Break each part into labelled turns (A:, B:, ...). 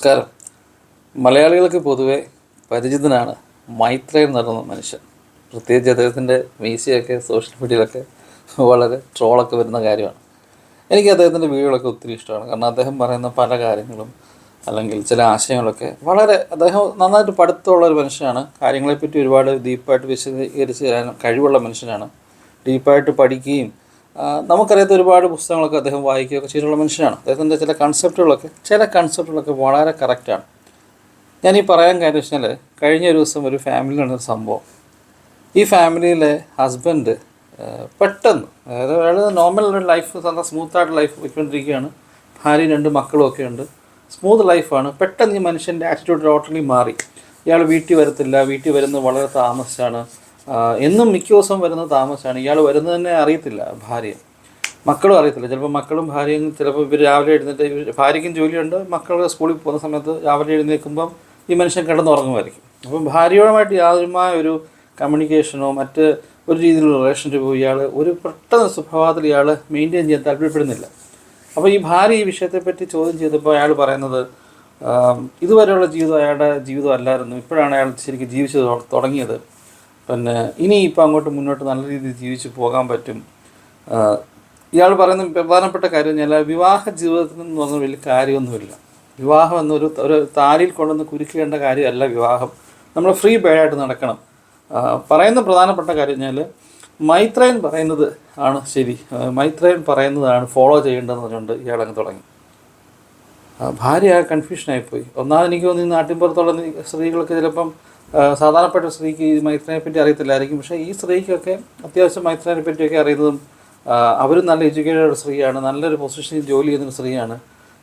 A: നമസ്കാരം. മലയാളികൾക്ക് പൊതുവെ പരിചിതനാണ് മൈത്രേൻ പറയുന്ന മനുഷ്യൻ. പ്രത്യേകിച്ച് അദ്ദേഹത്തിന്റെ മീശയൊക്കെ സോഷ്യൽ മീഡിയയിലൊക്കെ വളരെ ട്രോളൊക്കെ വരുന്ന കാര്യമാണ്. എനിക്ക് അദ്ദേഹത്തിന്റെ വീഡിയോകളൊക്കെ ഒത്തിരി ഇഷ്ടമാണ്. കാരണം അദ്ദേഹം പറയുന്ന പല കാര്യങ്ങളും അല്ലെങ്കിൽ ചില ആശയങ്ങളൊക്കെ വളരെ അദ്ദേഹം നന്നായിട്ട് പഠിത്തമുള്ള ഒരു മനുഷ്യനാണ്. കാര്യങ്ങളെപ്പറ്റി ഒരുപാട് ഡീപ്പായിട്ട് വിശദീകരിച്ച് തരാൻ കഴിവുള്ള മനുഷ്യനാണ്. ഡീപ്പായിട്ട് പഠിക്കുകയും നമുക്കറിയാത്ത ഒരുപാട് പുസ്തകങ്ങളൊക്കെ അദ്ദേഹം വായിക്കുകയൊക്കെ ചെയ്തിട്ടുള്ള മനുഷ്യനാണ്. അദ്ദേഹത്തിന്റെ ചില കൺസെപ്റ്റുകളൊക്കെ ചില കൺസെപ്റ്റുകളൊക്കെ വളരെ കറക്റ്റാണ് ഞാൻ ഈ പറയാൻ കാര്യം വെച്ചാൽ കഴിഞ്ഞ ഒരു ദിവസം ഒരു ഫാമിലി നടന്നൊരു സംഭവം. ഈ ഫാമിലിയിലെ ഹസ്ബൻഡ് പെട്ടെന്ന് അതായത് അയാൾ നോർമൽ ഒരു ലൈഫ് നല്ല സ്മൂത്തായിട്ട് ലൈഫ് പോയിക്കൊണ്ടിരിക്കുകയാണ്. ഭാര്യയും രണ്ട് മക്കളും ഒക്കെ ഉണ്ട്. സ്മൂത്ത് ലൈഫാണ് പെട്ടെന്ന് ഈ മനുഷ്യന്റെ ആറ്റിറ്റ്യൂഡ് ടോട്ടലി മാറി. ഇയാൾ വീട്ടിൽ വരത്തില്ല. വീട്ടിൽ വരുന്നത് വളരെ താമസിച്ചാണ്. എന്നും മിക്ക ദിവസവും വരുന്നത് താമസിച്ചാണ് ഇയാൾ വരുന്നത് തന്നെ അറിയത്തില്ല ഭാര്യ. മക്കളും അറിയത്തില്ല. ചിലപ്പോൾ മക്കളും ഭാര്യയും ചിലപ്പോൾ ഇവർ രാവിലെ എഴുന്നേറ്റ് ഇവർ ഭാര്യയ്ക്കും ജോലിയുണ്ട്. മക്കൾ സ്കൂളിൽ പോകുന്ന സമയത്ത് രാവിലെ എഴുന്നേൽക്കുമ്പം ഈ മനുഷ്യൻ കിടന്നുറങ്ങുമായിരിക്കും. അപ്പം ഭാര്യയോടുമായിട്ട് യാതൊരുമായ ഒരു കമ്മ്യൂണിക്കേഷനോ മറ്റ് ഒരു രീതിയിലുള്ള റിലേഷൻഷിപ്പോ ഇയാൾ ഒരു പെട്ടെന്ന് സ്വഭാവത്തിൽ ഇയാൾ മെയിന്റെയിൻ ചെയ്യാൻ താല്പര്യപ്പെടുന്നില്ല. അപ്പോൾ ഈ ഭാര്യ ഈ വിഷയത്തെപ്പറ്റി ചോദ്യം ചെയ്തപ്പോൾ അയാൾ പറയുന്നത് ഇതുവരെയുള്ള ജീവിതം അയാളുടെ ജീവിതം അല്ലായിരുന്നു ഇപ്പോഴാണ് അയാൾ ശരിക്കും ജീവിച്ചത് തുടങ്ങിയത്. പിന്നെ ഇനി ഇപ്പം അങ്ങോട്ട് മുന്നോട്ട് നല്ല രീതിയിൽ ജീവിച്ച് പോകാൻ പറ്റും. ഇയാൾ പറയുന്ന പ്രധാനപ്പെട്ട കാര്യം ഞാൻ വിവാഹ ജീവിതത്തിൽ എന്ന് പറഞ്ഞ വലിയ കാര്യമൊന്നുമില്ല. വിവാഹം എന്നൊരു ഒരു താലിയിൽ കൊണ്ടുവന്ന് കുരുക്കേണ്ട കാര്യമല്ല വിവാഹം. നമ്മൾ ഫ്രീ ബേഡായിട്ട് നടക്കണം. പറയുന്ന പ്രധാനപ്പെട്ട കാര്യം ഞാൻ മൈത്രയൻ പറയുന്നത് ആണ് ശരി. മൈത്രയൻ പറയുന്നതാണ് ഫോളോ ചെയ്യേണ്ടതെന്ന് പറഞ്ഞുകൊണ്ട് ഇയാളങ്ങ് തുടങ്ങി. ഭാര്യ കൺഫ്യൂഷനായിപ്പോയി ഒന്നാമത് എനിക്ക് തോന്നുന്നു നാട്ടിൻപുറത്തുള്ള സ്ത്രീകൾക്ക് ചിലപ്പം സാധാരണപ്പെട്ട സ്ത്രീക്ക് ഈ മൈത്രിനെ പറ്റി അറിയത്തില്ലായിരിക്കും. പക്ഷേ ഈ സ്ത്രീക്കൊക്കെ അത്യാവശ്യം മൈത്രിനെ പറ്റിയൊക്കെ അറിയുന്നതും അവരും നല്ല എഡ്യൂക്കേറ്റഡ് സ്ത്രീയാണ് നല്ലൊരു പൊസിഷനിൽ ജോലി ചെയ്യുന്ന സ്ത്രീയാണ്.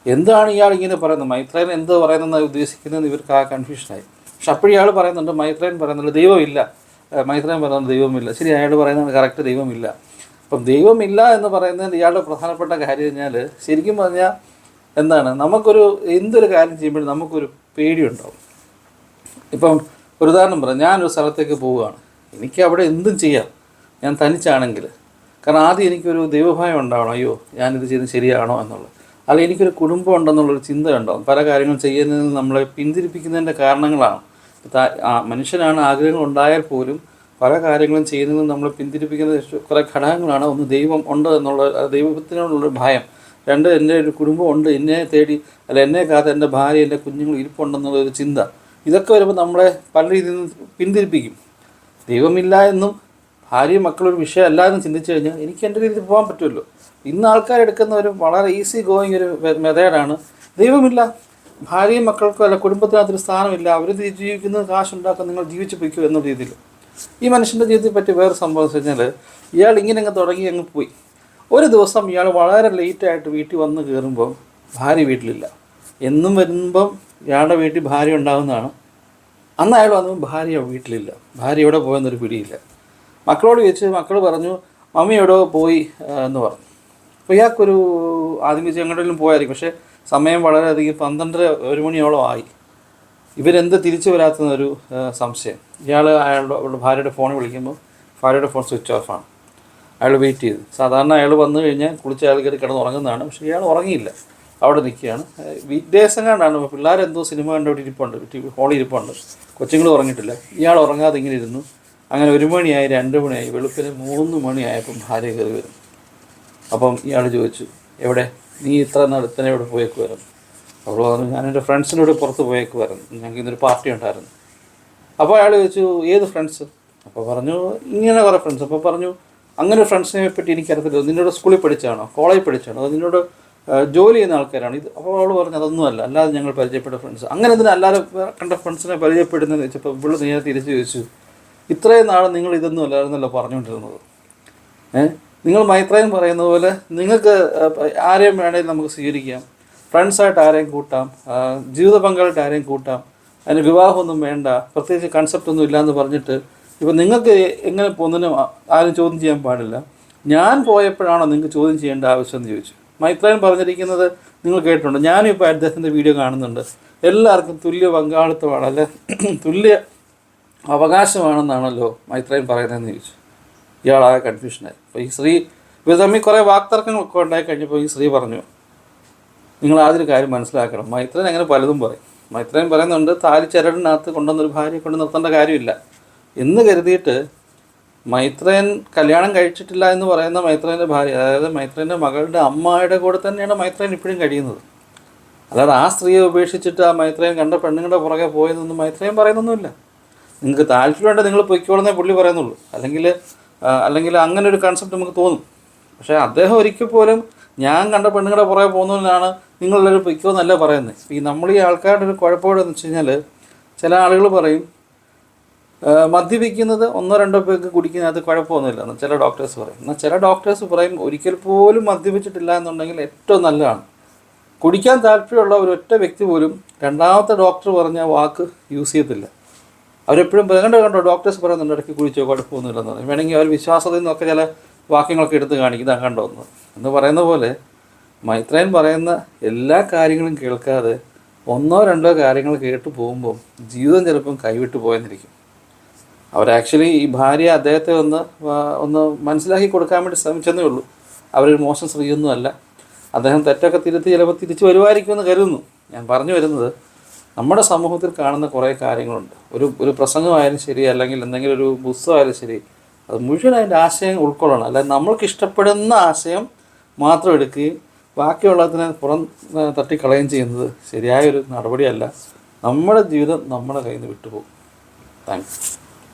A: എന്താണ് ഇയാൾ ഇങ്ങനെ പറയുന്നത്? മൈത്രേൻ എന്ത് പറയുന്നതെന്ന് ഉദ്ദേശിക്കുന്നതെന്ന് ഇവർക്ക് ആ കൺഫ്യൂഷനായി. പക്ഷെ അപ്പോഴും ഇയാൾ പറയുന്നുണ്ട് മൈത്രേൻ പറയുന്നുണ്ട് ദൈവമില്ല. മൈത്രേൻ പറയുന്നത് ദൈവമില്ല. ശരി അയാൾ പറയുന്നത് കറക്റ്റ് ദൈവമില്ല. അപ്പം ദൈവമില്ല എന്ന് പറയുന്നത് ഇയാളുടെ പ്രധാനപ്പെട്ട കാര്യം കഴിഞ്ഞാൽ ശരിക്കും പറഞ്ഞാൽ എന്താണ്? നമുക്കൊരു എന്തൊരു കാര്യം ചെയ്യുമ്പോഴും നമുക്കൊരു പേടിയുണ്ടാവും. ഇപ്പം ഒരു ഉദാഹരണം പറയാം. ഞാനൊരു സ്ഥലത്തേക്ക് പോവുകയാണ്. എനിക്ക് അവിടെ എന്തും ചെയ്യാം. ഞാൻ തനിച്ചാണെങ്കിൽ. കാരണം ആദ്യം എനിക്കൊരു ദൈവഭയം ഉണ്ടാവണം. അയ്യോ ഞാനിത് ചെയ്ത് ശരിയാണോ എന്നുള്ളത്. അല്ലെങ്കിൽ എനിക്കൊരു കുടുംബം ഉണ്ടെന്നുള്ളൊരു ചിന്ത ഉണ്ടാവും. പല കാര്യങ്ങളും ചെയ്യുന്നതിന് നമ്മളെ പിന്തിരിപ്പിക്കുന്നതിന്റെ കാരണങ്ങളാണ്. മനുഷ്യനാണ് ആഗ്രഹങ്ങൾ ഉണ്ടായാൽ പോലും പല കാര്യങ്ങളും ചെയ്യുന്നതിന് നമ്മളെ പിന്തിരിപ്പിക്കുന്ന കുറേ ഘടകങ്ങളാണ്. ഒന്ന് ദൈവം ഉണ്ട് എന്നുള്ള ദൈവത്തിനോടുള്ളൊരു ഭയം. രണ്ട് എന്റെ ഒരു കുടുംബം ഉണ്ട്. എന്നെ തേടി അല്ല എന്നെ കാത്ത് എന്റെ ഭാര്യ എന്റെ കുഞ്ഞുങ്ങൾ ഇരിപ്പുണ്ടെന്നുള്ളൊരു ചിന്ത. ഇതൊക്കെ വരുമ്പോൾ നമ്മളെ പല രീതിയിൽ നിന്ന് പിന്തിരിപ്പിക്കും. ദൈവമില്ല എന്നും ഭാര്യയും മക്കളൊരു വിഷയമല്ല എന്ന് ചിന്തിച്ചു കഴിഞ്ഞാൽ എനിക്ക് എന്റെ രീതിയിൽ പോകാൻ പറ്റുമല്ലോ. ഇന്ന് ആൾക്കാർ എടുക്കുന്ന ഒരു വളരെ ഈസി ഗോയിങ് ഒരു മെത്തേഡാണ് ദൈവമില്ല. ഭാര്യയും മക്കൾക്കും അല്ല കുടുംബത്തിനകത്തൊരു സ്ഥാനമില്ല. അവർ ജീവിക്കുന്നത് കാശുണ്ടാക്കാൻ നിങ്ങൾ ജീവിച്ചു പോയിക്കോ എന്ന രീതിയിൽ. ഈ മനുഷ്യന്റെ ജീവിതത്തെ പറ്റി വേറെ സംഭവം വെച്ച് കഴിഞ്ഞാൽ ഇയാൾ ഇങ്ങനെ അങ്ങ് തുടങ്ങി അങ്ങ് പോയി. ഒരു ദിവസം ഇയാൾ വളരെ ലേറ്റായിട്ട് വീട്ടിൽ വന്ന് കയറുമ്പോൾ ഭാര്യ വീട്ടിലില്ല. എന്നും വരുമ്പം ഇയാളുടെ വീട്ടിൽ ഭാര്യ ഉണ്ടാകുന്നതാണ് അന്ന് അയാൾ വന്നപ്പോൾ ഭാര്യ വീട്ടിലില്ല. ഭാര്യ എവിടെ പോയെന്നൊരു പിടിയില്ല. മക്കളോട് ചോദിച്ച് മക്കൾ പറഞ്ഞു മമ്മി എവിടെ പോയി എന്ന് പറഞ്ഞു. അപ്പോൾ ഇയാൾക്കൊരു ആദ്യം വെച്ച് എങ്ങോട്ടെങ്കിലും പോയായിരിക്കും. പക്ഷേ സമയം വളരെയധികം പന്ത്രണ്ടര ഒരു മണിയോളം ആയി. ഇവരെന്ത് തിരിച്ചു വരാത്തെന്നൊരു സംശയം. ഇയാൾ അയാളുടെ അവളുടെ ഭാര്യയുടെ ഫോൺ വിളിക്കുമ്പോൾ ഭാര്യയുടെ ഫോൺ സ്വിച്ച് ഓഫാണ് അയാൾ വെയിറ്റ് ചെയ്തു. സാധാരണ അയാൾ വന്നു കഴിഞ്ഞാൽ കുളിച്ച് അയാൾ കയറി കിടന്ന് ഉറങ്ങുന്നതാണ് പക്ഷേ ഇയാൾ ഉറങ്ങിയില്ല. അവിടെ നിൽക്കുകയാണ്. വീക്ക് എങ്ങാണ്ടാണ് പിള്ളേരെന്തോ സിനിമ കണ്ടോട്ട് ഇരിപ്പുണ്ട് ടി- ഹോളിൽ ഇരിപ്പുണ്ട്. കൊച്ചുങ്ങൾ ഉറങ്ങിയിട്ടില്ല. ഇയാൾ ഉറങ്ങാതെ ഇങ്ങനെ ഇരുന്നു. അങ്ങനെ ഒരു മണിയായി രണ്ട് മണിയായി വെളുപ്പിന് മൂന്ന് മണിയായപ്പം ഭാര്യ കയറി വരും. അപ്പം ഇയാൾ ചോദിച്ചു എവിടെ? നീ ഇത്ര നടത്തനെ പോയേക്ക് പോയേക്കുമായിരുന്നു അവൾ പറഞ്ഞു ഞാൻ എന്റെ ഫ്രണ്ട്സിനോട് പുറത്ത് പോയേക്കുമായിരുന്നു ഞങ്ങൾക്ക് ഇന്നൊരു പാർട്ടി ഉണ്ടായിരുന്നു. അപ്പോൾ അയാൾ ചോദിച്ചു ഏത് ഫ്രണ്ട്സ്? അപ്പോൾ പറഞ്ഞു ഇങ്ങനെ കുറേ ഫ്രണ്ട്സ്. അപ്പോൾ പറഞ്ഞു അങ്ങനെ ഫ്രണ്ട്സിനെ പറ്റി എനിക്കറിയത്തില്ല. നിന്നോട് സ്കൂളിൽ പഠിച്ചാണോ കോളേജിൽ പഠിച്ചാണോ അത് നിന്നോട് ജോലി ചെയ്യുന്ന ആൾക്കാരാണ്. ഇത് അപ്പോൾ അവൾ പറഞ്ഞു അതൊന്നുമല്ല അല്ലാതെ ഞങ്ങൾ പരിചയപ്പെട്ട ഫ്രണ്ട്സ് അങ്ങനെ എന്തിനാ അല്ലാതെ കണ്ട ഫ്രണ്ട്സിനെ പരിചയപ്പെടുന്നതെന്ന് വെച്ചപ്പോൾ ഇവിടെ നേരെ തിരിച്ചു ചോദിച്ചു ഇത്രയും നാൾ നിങ്ങൾ ഇതൊന്നും അല്ലായിരുന്നല്ലോ പറഞ്ഞുകൊണ്ടിരുന്നത്? ഏഹ് നിങ്ങൾ മൈത്രയും പറയുന്ന പോലെ നിങ്ങൾക്ക് ആരെയും വേണമെങ്കിൽ നമുക്ക് സ്വീകരിക്കാം. ഫ്രണ്ട്സായിട്ട് ആരെയും കൂട്ടാം. ജീവിത പങ്കാളിട്ട് ആരെയും കൂട്ടാം. അതിന് വിവാഹമൊന്നും വേണ്ട. പ്രത്യേകിച്ച് കൺസെപ്റ്റ് ഒന്നും ഇല്ലയെന്ന് പറഞ്ഞിട്ട് ഇപ്പം നിങ്ങൾക്ക് എങ്ങനെ പോകുന്നതിനും ആരും ചോദ്യം ചെയ്യാൻ പാടില്ല. ഞാൻ പോയപ്പോഴാണോ നിങ്ങൾക്ക് ചോദ്യം ചെയ്യേണ്ട ആവശ്യം എന്ന് ചോദിച്ചു. മൈത്രയൻ പറഞ്ഞിരിക്കുന്നത് നിങ്ങൾ കേട്ടിട്ടുണ്ട്. ഇപ്പോൾ അദ്ദേഹത്തിന്റെ വീഡിയോ കാണുന്നുണ്ട്. എല്ലാവർക്കും തുല്യ പങ്കാളിത്തമാണ് അല്ലെ തുല്യ അവകാശമാണെന്നാണല്ലോ മൈത്രയൻ പറയുന്നതെന്ന് ചോദിച്ചു. ഇയാളാകെ കൺഫ്യൂഷനായി അപ്പോൾ ഈ സ്ത്രീ ഇവർ തമ്മിൽ കുറേ വാക്തർക്കങ്ങളൊക്കെ ഉണ്ടായി കഴിഞ്ഞപ്പോൾ ഈ സ്ത്രീ പറഞ്ഞു നിങ്ങൾ ആദ്യം കാര്യം മനസ്സിലാക്കണം. മൈത്രൻ അങ്ങനെ പലതും പറയും. മൈത്രൻ പറയുന്നുണ്ട് താലി ചരടിനകത്ത് കൊണ്ടുവന്നൊരു ഭാര്യയെ കൊണ്ട് നിർത്തേണ്ട കാര്യമില്ല. എന്ന് കരുതിയിട്ട് മൈത്രേൻ കല്യാണം കഴിച്ചിട്ടില്ല എന്ന് പറയുന്ന മൈത്രേന്റെ ഭാര്യ അതായത് മൈത്രേന്റെ മകളുടെ അമ്മയുടെ കൂടെ തന്നെയാണ് മൈത്രേൻ ഇപ്പോഴും കഴിയുന്നത്. അതായത് ആ സ്ത്രീയെ ഉപേക്ഷിച്ചിട്ട് ആ മൈത്രേൻ കണ്ട പെണ്ണുങ്ങളുടെ പുറകെ പോയതൊന്നും മൈത്രേൻ പറയുന്നൊന്നുമില്ല. നിങ്ങൾക്ക് താല്പര്യമുണ്ട് നിങ്ങൾ പൊയ്ക്കോളെന്നേ പുള്ളി പറയുന്നുള്ളൂ. അല്ലെങ്കിൽ അല്ലെങ്കിൽ അങ്ങനെ ഒരു കൺസെപ്റ്റ് നമുക്ക് തോന്നും. പക്ഷേ അദ്ദേഹം ഒരിക്കൽ പോലും ഞാൻ കണ്ട പെണ്ണുങ്ങളുടെ പുറകെ പോകുന്നതിനാണ് നിങ്ങളെല്ലാവരും പൊയ്ക്കോ എന്നല്ല പറയുന്നത്. ഈ നമ്മൾ ഈ ആൾക്കാരുടെ ഒരു കുഴപ്പമെന്ന് വെച്ച് കഴിഞ്ഞാൽ ചില ആളുകൾ പറയും മദ്യപിക്കുന്നത് ഒന്നോ രണ്ടോ പേർക്ക് കുടിക്കുന്നതിനകത്ത് കുഴപ്പമൊന്നുമില്ല. എന്ന് ചില ഡോക്ടേഴ്സ് പറയും. എന്നാൽ ചില ഡോക്ടേഴ്സ് പറയും ഒരിക്കൽ പോലും മദ്യപിച്ചിട്ടില്ല എന്നുണ്ടെങ്കിൽ ഏറ്റവും നല്ലതാണ്. കുടിക്കാൻ താല്പര്യമുള്ള ഒറ്റ വ്യക്തി പോലും രണ്ടാമത്തെ ഡോക്ടർ പറഞ്ഞ വാക്ക് യൂസ് ചെയ്യത്തില്ല. അവരെപ്പോഴും കണ്ടോ കണ്ടോ ഡോക്ടേഴ്സ് പറയുന്നുണ്ട് ഇടയ്ക്ക് കുടിച്ചോ കുഴപ്പമൊന്നുമില്ലെന്ന് പറയും. വേണമെങ്കിൽ അവർ വിശ്വാസത്തിൽ നിന്നൊക്കെ ചില വാക്യങ്ങളൊക്കെ എടുത്ത് കാണിക്കുന്നതാണ് കണ്ടോന്ന് കണ്ടോ എന്ന്. എന്ന് പറയുന്ന പോലെ മൈത്രയൻ പറയുന്ന എല്ലാ കാര്യങ്ങളും കേൾക്കാതെ ഒന്നോ രണ്ടോ കാര്യങ്ങൾ കേട്ട് പോകുമ്പോൾ ജീവിതം ചിലപ്പം കൈവിട്ട് പോയെന്നിരിക്കും അവർ ആക്ച്വലി ഈ ഭാര്യ അദ്ദേഹത്തെ ഒന്ന് ഒന്ന് മനസ്സിലാക്കി കൊടുക്കാൻ വേണ്ടി ശ്രമിച്ചെന്നേ ഉള്ളൂ. അവരൊരു മോശം സ്ത്രീയൊന്നും അല്ല. അദ്ദേഹം തെറ്റൊക്കെ തിരുത്തി ചിലപ്പോൾ തിരിച്ചു വരുമായിരിക്കുമെന്ന് കരുതുന്നു. ഞാൻ പറഞ്ഞു വരുന്നത് നമ്മുടെ സമൂഹത്തിൽ കാണുന്ന കുറേ കാര്യങ്ങളുണ്ട്. ഒരു ഒരു പ്രസംഗമായാലും ശരി അല്ലെങ്കിൽ എന്തെങ്കിലും ഒരു പുസ്തകമായാലും ശരി അത് മുഴുവൻ അതിന്റെ ആശയം ഉൾക്കൊള്ളണം. അല്ലാതെ നമ്മൾക്ക് ഇഷ്ടപ്പെടുന്ന ആശയം മാത്രം എടുക്കുകയും ബാക്കിയുള്ളതിനെ പുറം തട്ടിക്കളയുകയും ചെയ്യുന്നത് ശരിയായൊരു നടപടിയല്ല. നമ്മുടെ ജീവിതം നമ്മുടെ കയ്യിൽ നിന്ന് വിട്ടുപോകും. താങ്ക്സ്